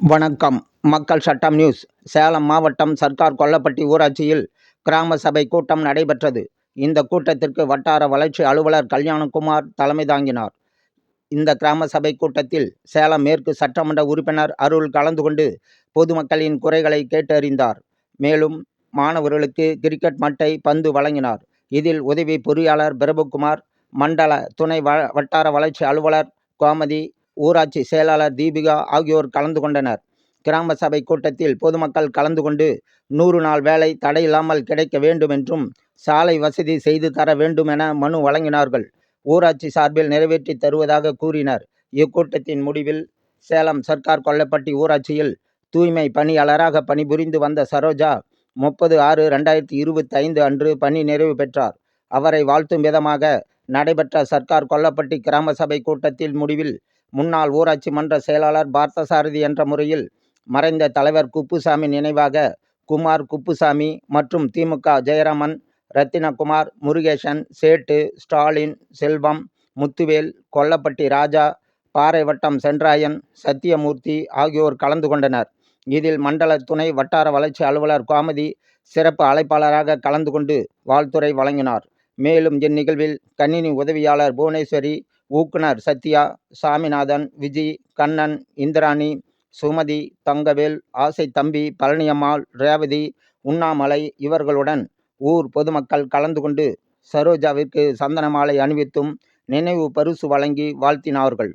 வணக்கம். மக்கள் சட்டம் நியூஸ். சேலம் மாவட்டம் சர்க்கார் கொல்லப்பட்டி ஊராட்சியில் கிராம சபை கூட்டம் நடைபெற்றது. இந்த கூட்டத்திற்கு வட்டார வளர்ச்சி அலுவலர் கல்யாணகுமார் தலைமை தாங்கினார். இந்த கிராம சபை கூட்டத்தில் சேலம் மேற்கு சட்டமன்ற உறுப்பினர் அருள் கலந்து கொண்டு பொதுமக்களின் குறைகளை கேட்டறிந்தார். மேலும் மாணவர்களுக்கு கிரிக்கெட் மட்டை பந்து வழங்கினார். இதில் உதவி பொறியாளர் பிரபுகுமார் மண்டல துணை வட்டார வளர்ச்சி அலுவலர் கோமதி ஊராட்சி செயலாளர் தீபிகா ஆகியோர் கலந்து கொண்டனர். கிராம சபை கூட்டத்தில் பொதுமக்கள் கலந்து கொண்டு நூறு நாள் வேலை தடையில்லாமல் கிடைக்க வேண்டும் என்றும் சாலை வசதி செய்து தர வேண்டும் என மனு வழங்கினார்கள். ஊராட்சி சார்பில் நிறைவேற்றி தருவதாக கூறினர். இக்கூட்டத்தின் முடிவில் சேலம் சர்க்கார் கொல்லப்பட்டி ஊராட்சியில் தூய்மை பணியாளராக பணிபுரிந்து வந்த சரோஜா முப்பது ஆறு ரெண்டாயிரத்தி இருபத்தி ஐந்து அன்று பணி நிறைவு பெற்றார். அவரை வாழ்த்தும் விதமாக நடைபெற்ற சர்க்கார் கொல்லப்பட்டி கிராம சபை கூட்டத்தில் முடிவில் முன்னாள் ஊராட்சி மன்ற செயலாளர் பார்த்தசாரதி என்ற முறையில் மறைந்த தலைவர் குப்புசாமி நினைவாக குமார் குப்புசாமி மற்றும் திமுக ஜெயராமன் ரத்தினகுமார் முருகேசன் சேட்டு ஸ்டாலின் செல்வம் முத்துவேல் கொல்லப்பட்டி ராஜா பாறைவட்டம் சென்றாயன் சத்தியமூர்த்தி ஆகியோர் கலந்து கொண்டனர். இதில் மண்டல துணை வட்டார வளர்ச்சி அலுவலர் கோமதி சிறப்பு அழைப்பாளராக கலந்து கொண்டு வாழ்த்துறை வழங்கினார். மேலும் இந்நிகழ்வில் கணினி உதவியாளர் புவனேஸ்வரி ஊக்குனர் சத்யா சாமிநாதன் விஜி கண்ணன் இந்திராணி சுமதி தங்கவேல் ஆசை தம்பி பழனியம்மாள் ரேவதி உண்ணாமலை இவர்களுடன் ஊர் பொதுமக்கள் கலந்து கொண்டு சரோஜாவிற்கு சந்தன மாலை அணிவித்தும் நினைவு பரிசு வழங்கி வாழ்த்தினார்கள்.